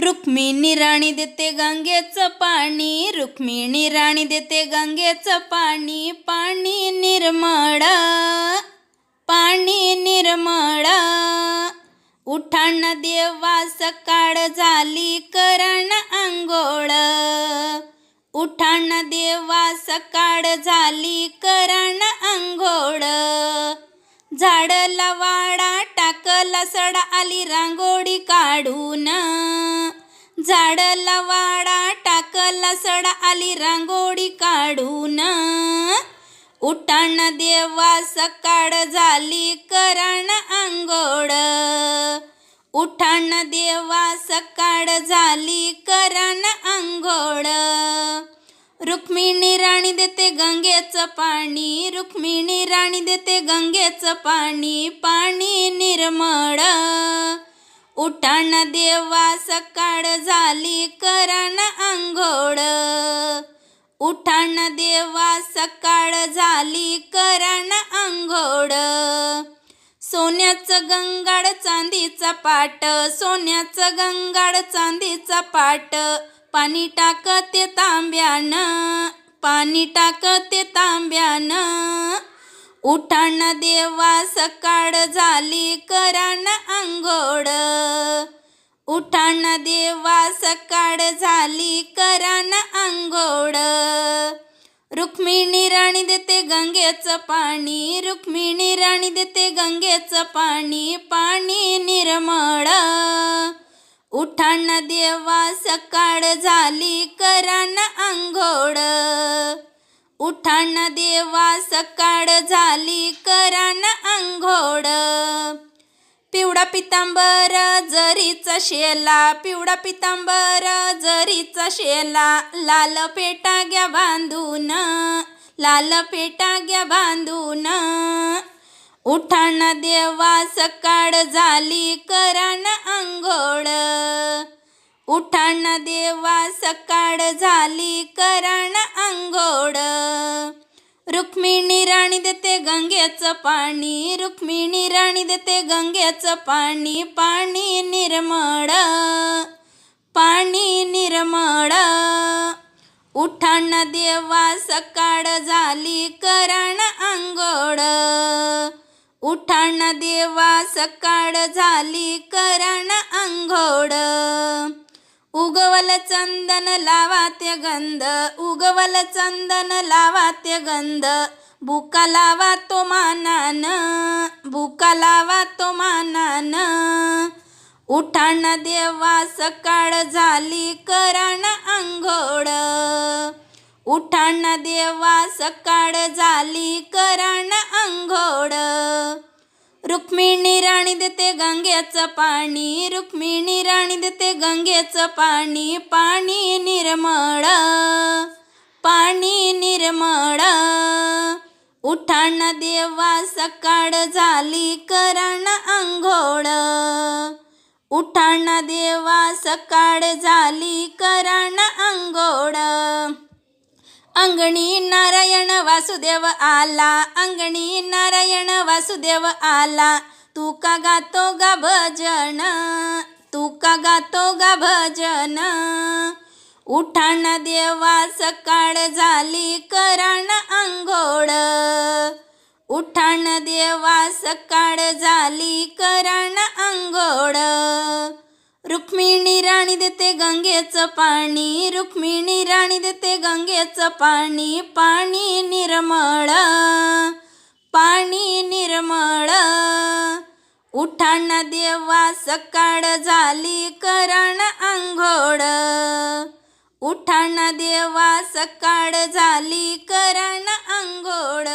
रुक्मिणी राणी देते गंगेचं पाणी रुक्मिणी राणी देते गंगेचं पाणी पाणी निर्मळ पाणी निर्मळ. उठाण देवा सकाळ झाली करण आंघोळ. उठाण देवा सकाळ झाली करण आंघोळ. झाडला वाडा लसड सडा आली रांगोळी काढून. झाडला वाडा टाकला सडा आली रांगोळी काढून. उठाण देवा सकाळ झाली करण आंघोळ. उठाण देवा सकाळ झाली करण आंघोळ. रुक्मिणी राणी देते गंगेचं पाणी रुक्मिणी राणी देते गंगेचं पाणी पाणी निर उठाण देवा सकाळ झाली करण आंघोळ. उठाण देवा सकाळ झाली करण आंघोळ. सोन्याचं गंगाड चांदीचा पाट सोन्याचं गंगाड चांदीचा पाट. पाणी टाकते तांब्यानं पाणी टाकते तांब उठाण देवा सकाळ झाली करण आंघोळ. उठाण देवा सकाळ झाली करण आंघोळ. रुक्मिणी राणी देते गंगेचं पाणी रुक्मिणी राणी देते गंगेचं पाणी पाणी निर्मळ. उठाण देवा सकाळ झाली करण आंघोळ. उठाण देवा सकाळ झाली करण आंघोळ पिवळा पितांबर जरीचा शेला पिवळा पितांबर जरीचा शेला लाल पेटा घ्या बांधून लाल पेटा घ्या बांधून. उठाण देवा सकाळ झाली करण आंघोळ उठाण देवा सकाळ झाली करण आंघोळ रुक्मिणी राणी देते गंगेचं पाणी रुक्मिणी राणी देते गंगेचं पाणी पाणी निर्मळ पाणी निर्मळ. उठाण देवा सकाळ झाली करण आंघोळ. उठाण देवा सकाळ झाली करण आंघोळ. उगवल चंदन लावात्य गंध उगवल चंदन लावात्य गंध. बुका लावा तो मानान बुका लावा तो मानान. उठाण देवा सकाळ झाली करण आंघोळ. उठाण देवा सकाळ झाली करण आंघोळ. रुक्मिणी राणी देते गंगेचं पाणी रुक्मिणी राणी देते गंगेचं पाणी पाणी निर्मळ पाणी निर्मळ. उठाण देवा सकाळ झाली करण आंघोळ. उठाण देवा सकाळ झाली करण आंघोळ. अंगणी नारायण वासुदेव आला अंगणी नारायण वासुदेव आला तू का गातो गा भजन तू का गातो गा भजन उठाण देवा सकाळ झाली कराण आंघोळ उठाण देवा सकाळ झाली कराण आंघोळ रुक्मिणी राणी देते गंगेचं पाणी रुक्मिणी राणी देते गंगेचं पाणी पाणी निर्मळ पाणी निर्मळ. उठाणा देवा सकाळ झाली करण आंघोळ. उठाणा देवा सकाळ झाली करण आंघोळ.